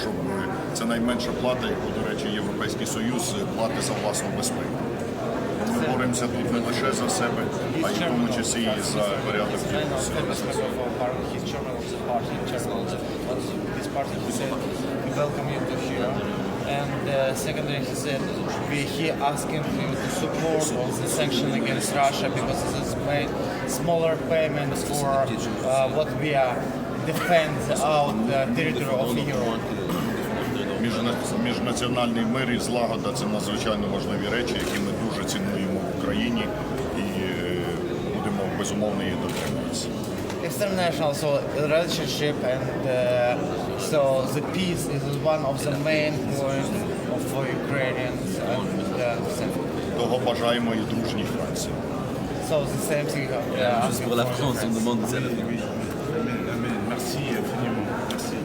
щоб е, це найменша плата, яку, до речі, Європейський Союз е, платить за власну безпеку. Ми боремося тут не лише за себе, а й в тому числі і за порядок. And uh, secondly, he said, we he asking you to support the sanction against Russia because this is made smaller payments for uh, what we are defend out the territory of Europe міжнаціональний мир і злагода це надзвичайно важливі речі, які ми дуже цінуємо в Україні і будемо безумовно її дотримуватися. Extreme nationals so relationship and uh, so the peace is one of the main points of for Ukrainians and uh, Того бажаємо і дружній Франції. So the same thing. Yeah, just pour la France, on demande des Merci infiniment. Merci.